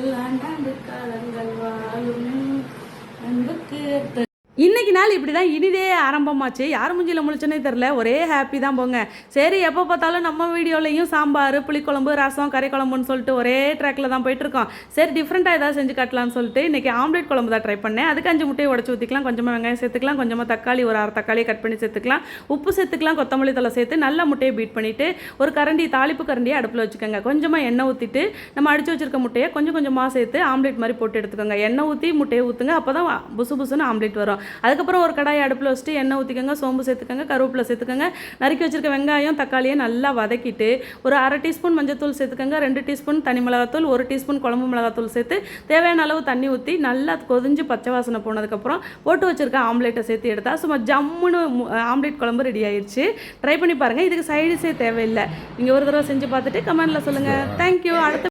வாழ்க்கையில் காலங்கள் வாழும் இன்றைக்கி நாள் இப்படி தான் இனிதே ஆரம்பமாச்சு. யார் மூஞ்சியில் முழிச்சுனே தெரில ஒரே ஹாப்பி தான் போங்க. சரி எப்போ பார்த்தாலும் நம்ம வீடியோலையும் சாம்பார் புளிக்குழம்பு ரசம் கறி குழம்புன்னு சொல்லிட்டு ஒரே ட்ராக்ல தான் போயிட்டுருக்கோம் சரி டிஃப்ரெண்ட்டாக ஏதாவது செஞ்சு காட்டலாம்னு சொல்லிட்டு இன்னைக்கு ஆம்லேட் குழம்பு தான் ட்ரை பண்ணேன். அதுக்கு அஞ்சு முட்டையை உடச்சி ஊற்றிக்கலாம் கொஞ்சமாக வெங்காயம் சேர்த்துக்கலாம். கொஞ்சமாக தக்காளி ஒரு அரை தக்காளியை கட் பண்ணி சேர்த்துக்கலாம். உப்பு சேர்த்துக்கலாம். கொத்தமல்லி தலை சேர்த்து நல்லா முட்டையை பீட் பண்ணிவிட்டு ஒரு கரண்டி தாளிப்பு கரண்டியை அடுப்பில் வச்சுக்கோங்க. கொஞ்சமாக எண்ணெய் ஊற்றிட்டு நம்ம அடித்து வச்சிருக்க முட்டையை கொஞ்சம் கொஞ்சமாக சேர்த்து ஆம்லேட் மாதிரி போட்டு எடுத்துக்கோங்க. எண்ணெய் ஊற்றி முட்டையை ஊற்றுங்க அப்போ தான் புசு புசுன்னு ஆம்லேட் வரும். அதுக்கப்புறம் ஒரு கடாயை அடுப்பில் வச்சுட்டு எண்ணெய் ஊற்றிக்கோங்க சோம்பு சேர்த்துக்கோங்க கருவேப்பிலை சேர்த்துக்கோங்க. நறுக்கி வச்சிருக்க வெங்காயம் தக்காளியை நல்லா வதக்கிட்டு ஒரு அரை டீஸ்பூன் மஞ்சத்தூள் சேர்த்துக்கோங்க ரெண்டு டீஸ்பூன் தனி மிளகாத்தூள் ஒரு டீஸ்பூன் குழம்பு மிளகாத்தூள் சேர்த்து தேவையான அளவு தண்ணி ஊற்றி நல்லா கொதிஞ்சு பச்சை வாசனை போனதுக்கப்புறம் போட்டு வச்சிருக்க ஆம்லேட்டை சேர்த்து எடுத்தா சும்மா ஜம்முன்னு ஆம்லேட் குழம்பு ரெடி ஆயிடுச்சு ட்ரை பண்ணி பாருங்கள் இதுக்கு சைடிஸே தேவையில்லை. நீங்கள் ஒரு தடவை செஞ்சு பார்த்துட்டு கமெண்ட்டில் சொல்லுங்கள் தேங்க்யூ அடுத்த